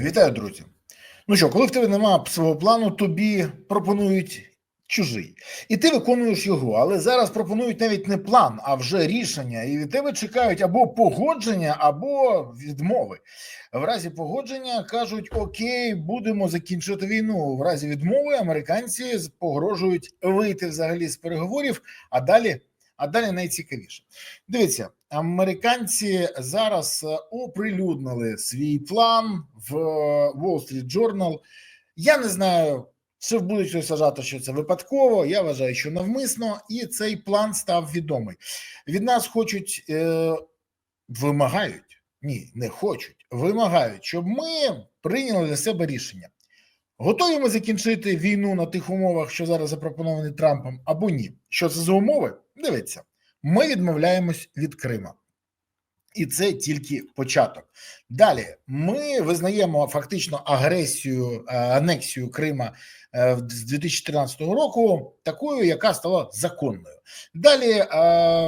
Вітаю, друзі. Ну що, коли в тебе немає свого плану, тобі пропонують чужий, і ти виконуєш його. Але зараз пропонують навіть не план, а вже рішення. І від тебе чекають або погодження, або відмови. В разі погодження кажуть: Окей, будемо закінчувати війну. В разі відмови американці погрожують вийти взагалі з переговорів, а далі. А далі найцікавіше. Дивіться, американці зараз е, оприлюднили свій план в е, Wall Street Journal. Я не знаю, чи будуть вважати, що це випадково. Я вважаю, що навмисно, і цей план став відомий. Від нас хочуть, е, вимагають, ні, не хочуть, вимагають, щоб ми прийняли для себе рішення. Готові ми закінчити війну на тих умовах, що зараз запропоновані Трампом, або ні? Що це за умови? Дивіться, ми відмовляємось від Крима, і це тільки початок. Далі ми визнаємо фактично агресію, е, анексію Крима е, з 2014 року, такою, яка стала законною. Далі е,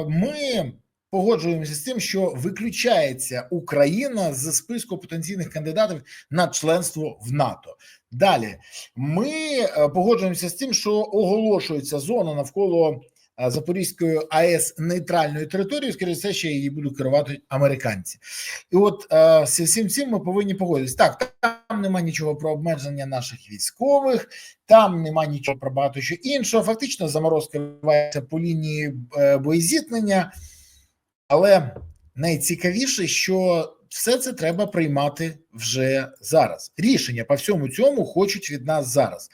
ми. Погоджуємося з тим, що виключається Україна з списку потенційних кандидатів на членство в НАТО. Далі ми погоджуємося з тим, що оголошується зона навколо Запорізької АЕС нейтральною територією, скоріше все, ще її будуть керувати американці, і от з всім цим ми повинні погодитися. Так, там нема нічого про обмеження наших військових, там нема нічого про багато що іншого. Фактично, заморозка відбувається по лінії е, боєзіткнення, але найцікавіше, що все це треба приймати вже зараз. Рішення по всьому цьому хочуть від нас зараз.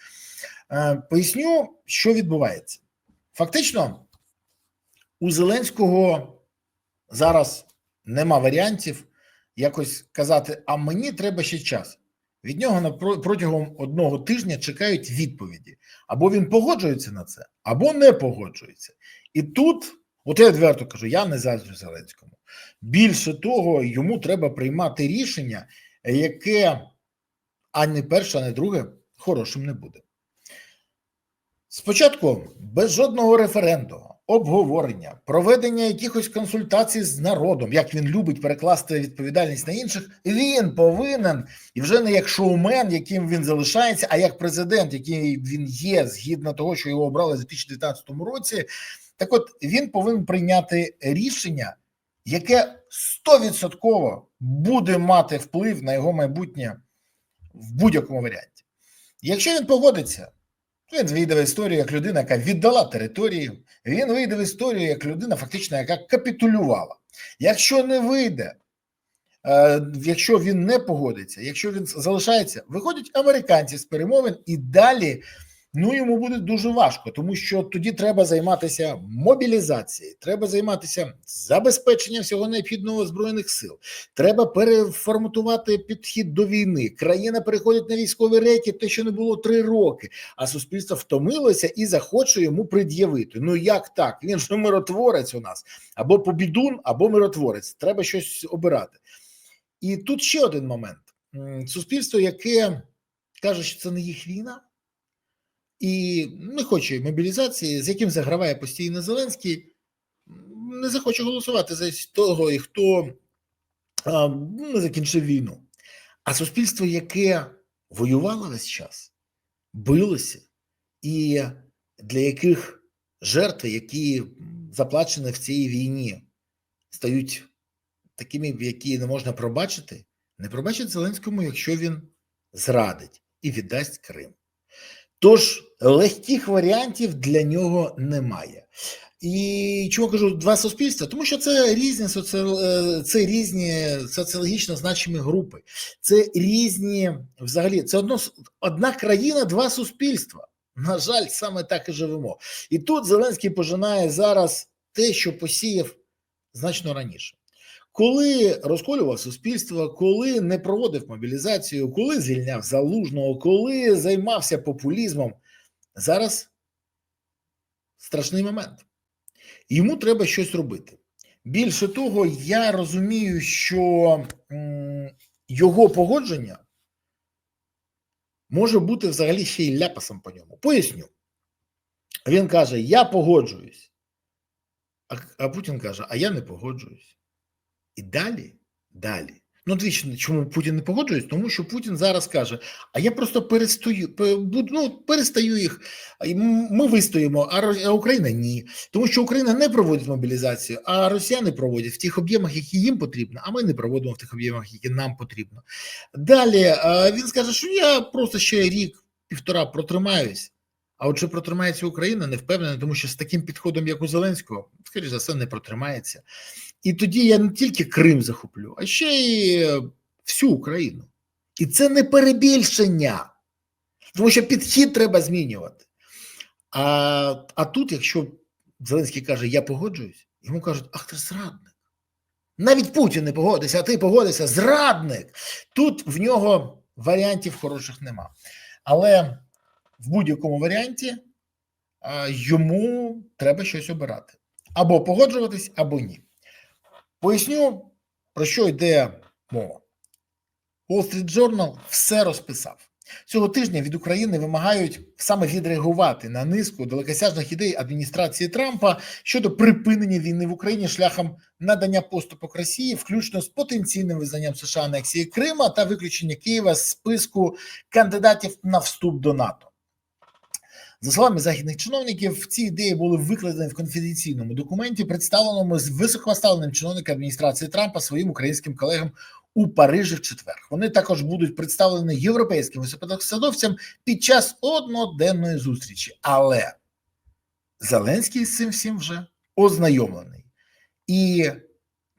Е, поясню, що відбувається. Фактично, у Зеленського зараз нема варіантів якось казати: а мені треба ще час. Від нього протягом одного тижня чекають відповіді. Або він погоджується на це, або не погоджується. І тут, от я відверто кажу, я не заздрю Зеленському. Більше того, йому треба приймати рішення, яке ані перше, ані друге хорошим не буде. Спочатку без жодного референдуму, обговорення, проведення якихось консультацій з народом, як він любить перекласти відповідальність на інших, він повинен і вже не як шоумен, яким він залишається, а як президент, який він є, згідно того, що його обрали в 2019 році. Так, от він повинен прийняти рішення, яке стовідсотково буде мати вплив на його майбутнє в будь-якому варіанті. Якщо він погодиться. Він вийде в історію як людина, яка віддала територію. Він вийде в історію як людина, фактично, яка капітулювала. Якщо не вийде, е, якщо він не погодиться, якщо він залишається, виходять американці з перемовин і далі Ну йому буде дуже важко, тому що тоді треба займатися мобілізацією, треба займатися забезпеченням всього необхідного збройних сил. Треба переформатувати підхід до війни. Країна переходить на військові рейки, те, що не було три роки. А суспільство втомилося і захоче йому пред'явити. Ну як так? Він ж миротворець у нас або побідун, або миротворець. Треба щось обирати. І тут ще один момент: суспільство, яке каже, що це не їх війна і не хоче мобілізації, з яким заграває постійно Зеленський, не захоче голосувати за того, і хто а, не закінчив війну. А суспільство, яке воювало весь час, билося, і для яких жертви, які заплачені в цій війні, стають такими, які не можна пробачити, не пробачить Зеленському, якщо він зрадить і віддасть Крим. Тож легких варіантів для нього немає. І чому кажу два суспільства? Тому що це різні соці... Е, це різні соціологічно значимі групи, це різні взагалі це одно одна країна, два суспільства. На жаль, саме так і живемо. І тут Зеленський пожинає зараз те, що посіяв значно раніше. Коли розколював суспільство, коли не проводив мобілізацію, коли звільняв залужного, коли займався популізмом, зараз страшний момент. Йому треба щось робити. Більше того, я розумію, що його погодження може бути взагалі ще й ляпасом по ньому. Поясню. Він каже: Я погоджуюсь. А Путін каже, а я не погоджуюсь. І далі, далі. Ну, двічі, чому Путін не погоджується? Тому що Путін зараз каже: а я просто перестаю, ну, перестаю їх. Ми вистоїмо, а Україна ні. Тому що Україна не проводить мобілізацію, а росіяни проводять в тих об'ємах, які їм потрібно, а ми не проводимо в тих об'ємах, які нам потрібно. Далі е, він скаже, що я просто ще рік, півтора протримаюсь. А от чи протримається Україна, не впевнений, тому що з таким підходом, як у Зеленського, скоріш за все, не протримається. І тоді я не тільки Крим захоплю, а ще й е, всю Україну. І це не перебільшення, тому що підхід треба змінювати. А, а тут, якщо Зеленський каже, я погоджуюсь, йому кажуть, ах, ти зрадник. Навіть Путін не погодиться, а ти погодишся, зрадник. Тут в нього варіантів хороших нема. Але в будь-якому варіанті йому треба щось обирати. Або погоджуватись, або ні. Поясню, про що йде мова. Wall Street Journal все розписав. Цього тижня від України вимагають саме відреагувати на низку далекосяжних ідей адміністрації Трампа щодо припинення війни в Україні шляхом надання поступок Росії, включно з потенційним визнанням США анексії Крима та виключення Києва з списку кандидатів на вступ до НАТО. За словами західних чиновників, ці ідеї були викладені в конфіденційному документі, представленому з високопоставленим чиновником адміністрації Трампа своїм українським колегам у Парижі в четвер. Вони також будуть представлені європейським високопосадовцям під час одноденної зустрічі. Але Зеленський з цим всім вже ознайомлений, і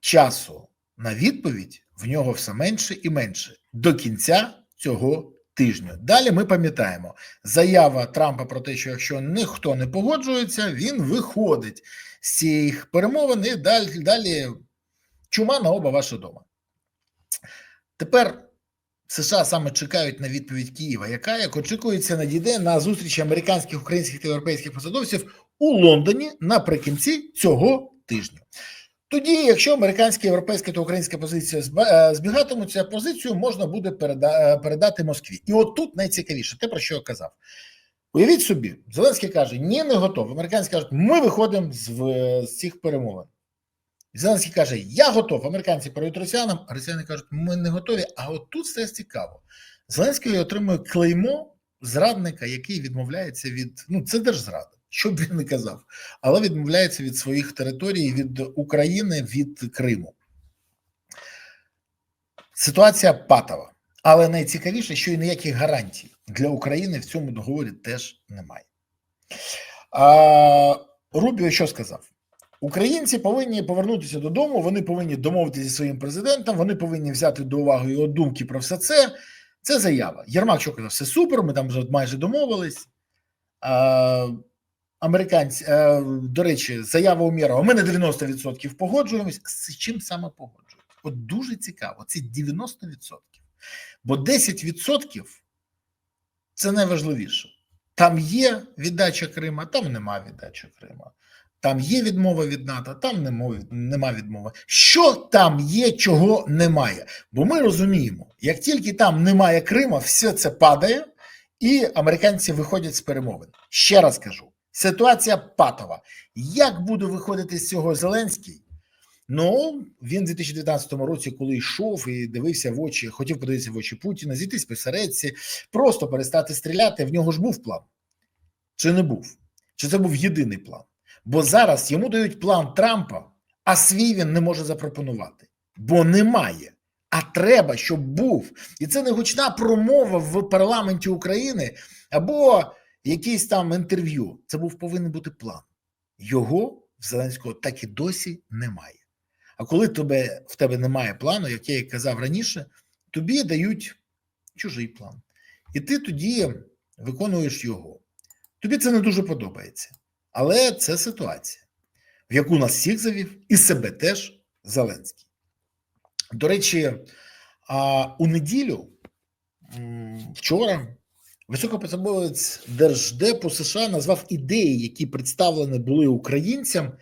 часу на відповідь в нього все менше і менше до кінця цього тижня. Далі ми пам'ятаємо заява Трампа про те, що якщо ніхто не погоджується, він виходить з цих перемовин і далі, далі чума на оба ваші дома. Тепер США саме чекають на відповідь Києва, яка, як очікується, надійде на зустрічі американських, українських та європейських посадовців у Лондоні наприкінці цього тижня. Тоді, якщо американська, європейська та українська позиція е, збігатимуться, позицію можна буде е, передати Москві. І от тут найцікавіше, те, про що я казав. Уявіть собі, Зеленський каже: ні, не готовий. Американці кажуть, ми виходимо з, з цих перемовин. Зеленський каже: Я готов. Американці передають росіянам, а росіяни кажуть, ми не готові. А от тут все цікаво. Зеленський отримує клеймо зрадника, який відмовляється від ну це держзрада, що б він не казав, але відмовляється від своїх територій, від України, від Криму. Ситуація патова, але найцікавіше, що і ніяких гарантій для України в цьому договорі теж немає. А, Рубіо що сказав? Українці повинні повернутися додому, вони повинні домовитися зі своїм президентом, вони повинні взяти до уваги його думки про все це. Це заява. Єрмак що казав, все супер, ми там вже майже домовились. А, американці, а, до речі, заява Умєрова, ми на 90% погоджуємось. З чим саме погоджуємось? От дуже цікаво, це 90%. Бо 10% це найважливіше. Там є віддача Крима, там нема віддачі Крима. Там є відмова від НАТО, там нема відмови. Що там є, чого немає? Бо ми розуміємо, як тільки там немає Крима, все це падає, і американці виходять з перемовин. Ще раз кажу: ситуація патова. Як буде виходити з цього Зеленський? Ну, він у 2019 році, коли йшов і дивився в очі, хотів подивитися в очі Путіна, зійтись посередці, просто перестати стріляти. В нього ж був план. Чи не був? Чи це був єдиний план? Бо зараз йому дають план Трампа, а свій він не може запропонувати, бо немає. А треба, щоб був. І це не гучна промова в парламенті України або якийсь там інтерв'ю. Це був повинен бути план. Його в Зеленського так і досі немає. А коли тебе, в тебе немає плану, як я і казав раніше, тобі дають чужий план. І ти тоді виконуєш його. Тобі це не дуже подобається. Але це ситуація, в яку нас всіх завів, і себе теж Зеленський. До речі, у неділю вчора високопосадовець Держдепу США назвав ідеї, які представлені були українцям,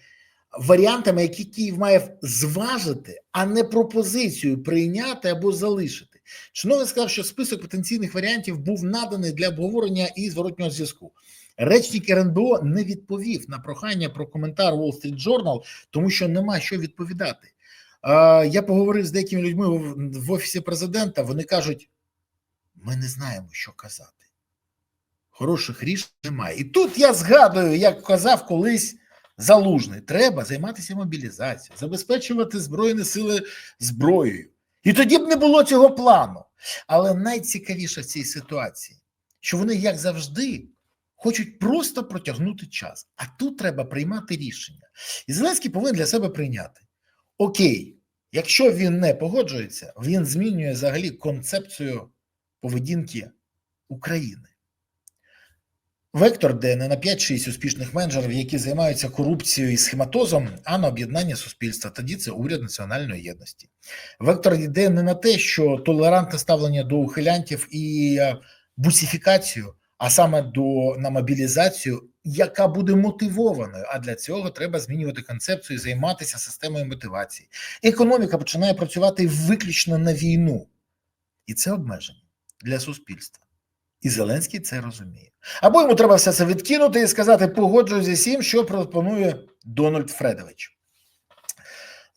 варіантами, які Київ має зважити, а не пропозицію прийняти або залишити. Чиновник сказав, що список потенційних варіантів був наданий для обговорення і зворотнього зв'язку. Речник РНБО не відповів на прохання про коментар Wall Street Journal, тому що нема що відповідати. Я поговорив з деякими людьми в офісі президента. Вони кажуть: ми не знаємо, що казати. Хороших рішень немає. І тут я згадую, як казав колись залужний: треба займатися мобілізацією, забезпечувати Збройні сили зброєю. І тоді б не було цього плану. Але найцікавіше в цій ситуації, що вони, як завжди, хочуть просто протягнути час. А тут треба приймати рішення. І Зеленський повинен для себе прийняти: Окей, якщо він не погоджується, він змінює взагалі концепцію поведінки України. Вектор, де не на 5-6 успішних менеджерів, які займаються корупцією і схематозом, а на об'єднання суспільства. Тоді це уряд національної єдності. Вектор йде не на те, що толерантне ставлення до ухилянтів і е, бусифікацію, а саме до на мобілізацію, яка буде мотивованою. А для цього треба змінювати концепцію, і займатися системою мотивації. Економіка починає працювати виключно на війну, і це обмеження для суспільства. І Зеленський це розуміє. Або йому треба все це відкинути і сказати: погоджуюсь зі всім, що пропонує Дональд Фредович.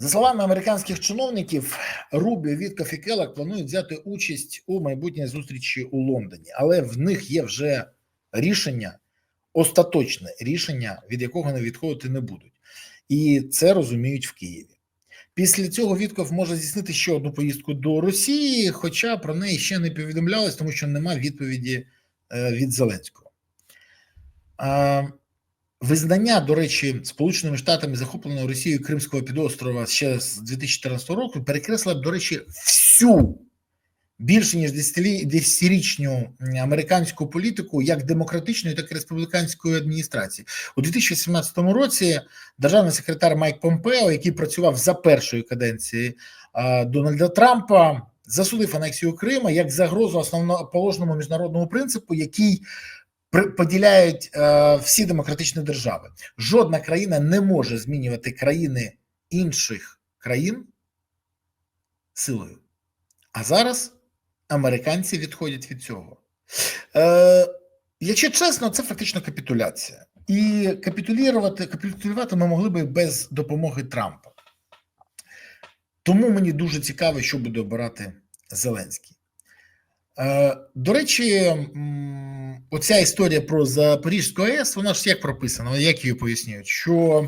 За словами американських чиновників, Рубіо, Вітков і Келлог планують взяти участь у майбутній зустрічі у Лондоні, але в них є вже рішення, остаточне рішення, від якого не відходити не будуть. І це розуміють в Києві. Після цього Вітков може здійснити ще одну поїздку до Росії, хоча про неї ще не повідомлялось, тому що немає відповіді е, від Зеленського. Визнання, до речі, Сполученими Штатами захопленого Росією Кримського підострова ще з 2014 року перекреслила, до речі, всю більше ніж 10-річну американську політику як демократичної, так і республіканської адміністрації. У 2017 році державний секретар Майк Помпео, який працював за першої каденції Дональда Трампа, засудив анексію Крима як загрозу основоположному міжнародному принципу, який поділяють е, всі демократичні держави. Жодна країна не може змінювати країни інших країн силою. А зараз американці відходять від цього. Е, якщо чесно, це фактично капітуляція. І капітулювати, капітулювати ми могли би без допомоги Трампа. Тому мені дуже цікаво, що буде обирати Зеленський. Е, До речі, оця історія про Запорізьку АЕС, вона ж як прописана, як її пояснюють, що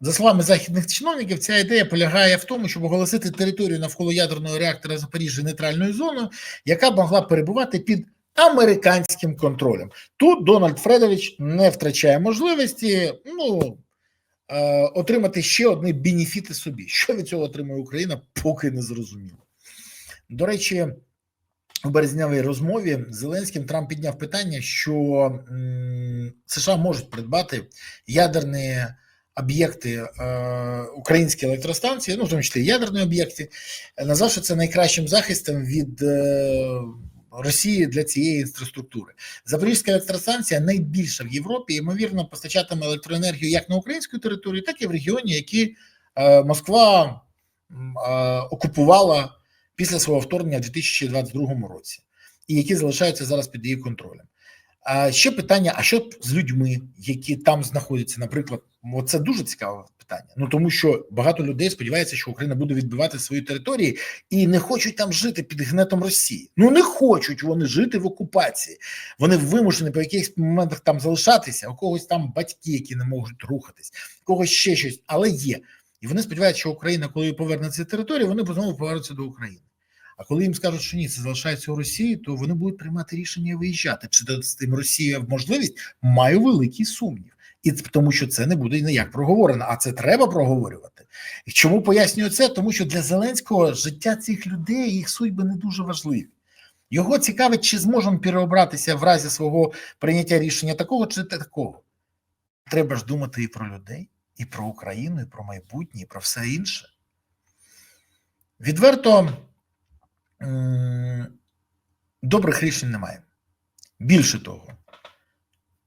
за словами західних чиновників, ця ідея полягає в тому, щоб оголосити територію навколо ядерного реактора Запоріжжя нейтральною зоною, яка б могла перебувати під американським контролем. Тут Дональд Фредович не втрачає можливості ну, е, отримати ще одні бенефіти собі. Що від цього отримує Україна, поки не зрозуміло. До речі, у березнявій розмові з Зеленським Трамп підняв питання, що м, США можуть придбати ядерні об'єкти е, українські електростанції, ну в тому числі ядерні об'єкти, назвавши це найкращим захистом від е, Росії для цієї інфраструктури. Запорізька електростанція найбільша в Європі, ймовірно, постачатиме електроенергію як на українську територію, так і в регіоні, які е, Москва окупувала після свого вторгнення в 2022 році, і які залишаються зараз під її контролем. А ще питання: а що з людьми, які там знаходяться, наприклад, це дуже цікаве питання. Ну тому що багато людей сподіваються, що Україна буде відбивати свої території і не хочуть там жити під гнетом Росії. Ну не хочуть вони жити в окупації. Вони вимушені по якихось моментах там залишатися. У когось там батьки, які не можуть рухатись, у когось ще щось, але є. І вони сподіваються, що Україна, коли поверне ці території, вони знову повернуться до України. А коли їм скажуть, що ні, це залишається у Росії, то вони будуть приймати рішення виїжджати. Чи дасть їм Росія можливість? Маю великий сумнів. І тому, що це не буде ніяк проговорено, а це треба проговорювати. І чому пояснюю це? Тому що для Зеленського життя цих людей, їх судьби не дуже важливі. Його цікавить, чи зможемо переобратися в разі свого прийняття рішення такого чи такого. Треба ж думати і про людей, і про Україну, і про майбутнє, і про все інше. Відверто добрих рішень немає. Більше того,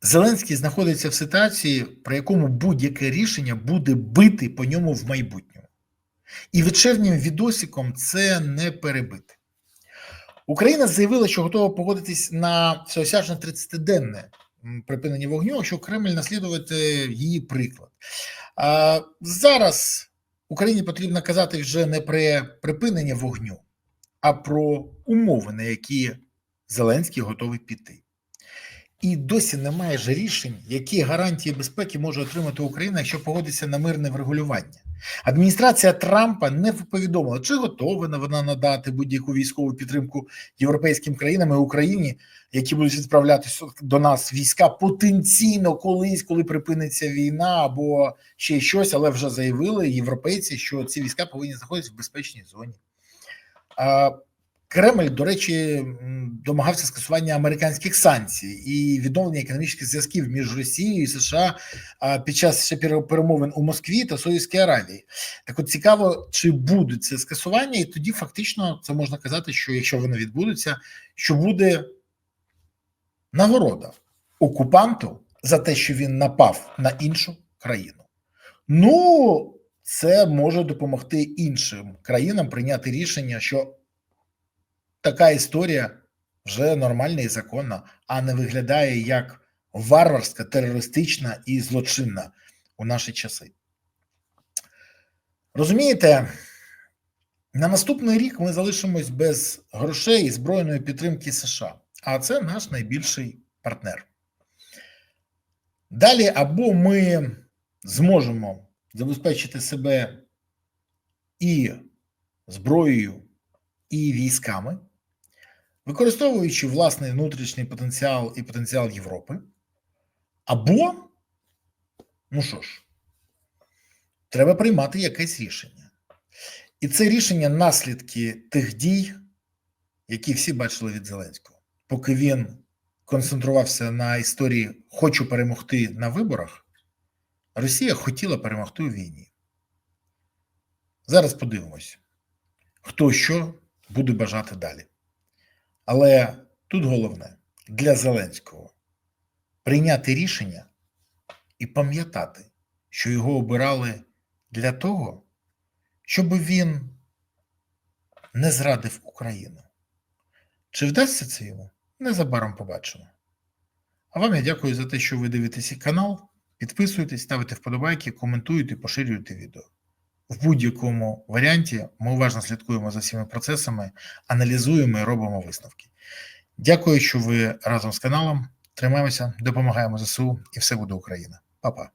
Зеленський знаходиться в ситуації, при якому будь-яке рішення буде бити по ньому в майбутньому. І вечірнім відосиком це не перебити. Україна заявила, що готова погодитись на всеосяжне 30-денне припинення вогню, якщо Кремль наслідувати її приклад. А зараз Україні потрібно казати вже не про припинення вогню, а про умови, на які Зеленський готовий піти. І досі немає ж рішень, які гарантії безпеки може отримати Україна, якщо погодиться на мирне врегулювання. Адміністрація Трампа не повідомила, чи готова вона надати будь-яку військову підтримку європейським країнам і Україні, які будуть відправлятися до нас війська потенційно колись, коли припиниться війна або ще щось, але вже заявили європейці, що ці війська повинні знаходитися в безпечній зоні. Кремль, до речі, домагався скасування американських санкцій і відновлення економічних зв'язків між Росією і США під час ще пере- перемовин у Москві та Саудівській Аравії. Так от цікаво, чи буде це скасування, і тоді фактично це можна казати, що якщо воно відбудеться, що буде нагорода окупанту за те, що він напав на іншу країну. Ну, це може допомогти іншим країнам прийняти рішення, що така історія вже нормальна і законна, а не виглядає як варварська, терористична і злочинна у наші часи. Розумієте, на наступний рік ми залишимось без грошей і збройної підтримки США, а це наш найбільший партнер. Далі або ми зможемо забезпечити себе і зброєю, і військами, використовуючи власний внутрішній потенціал і потенціал Європи, або, ну що ж, треба приймати якесь рішення. І це рішення наслідки тих дій, які всі бачили від Зеленського, поки він концентрувався на історії Хочу перемогти на виборах. Росія хотіла перемогти у війні. Зараз подивимось, хто що буде бажати далі. Але тут головне для Зеленського прийняти рішення і пам'ятати, що його обирали для того, щоб він не зрадив Україну. Чи вдасться це йому? Незабаром побачимо. А вам я дякую за те, що ви дивитеся канал. Підписуйтесь, ставите вподобайки, коментуєте, поширюєте відео. В будь-якому варіанті ми уважно слідкуємо за всіма процесами, аналізуємо і робимо висновки. Дякую, що ви разом з каналом. Тримаємося, допомагаємо ЗСУ і все буде Україна. Па-па.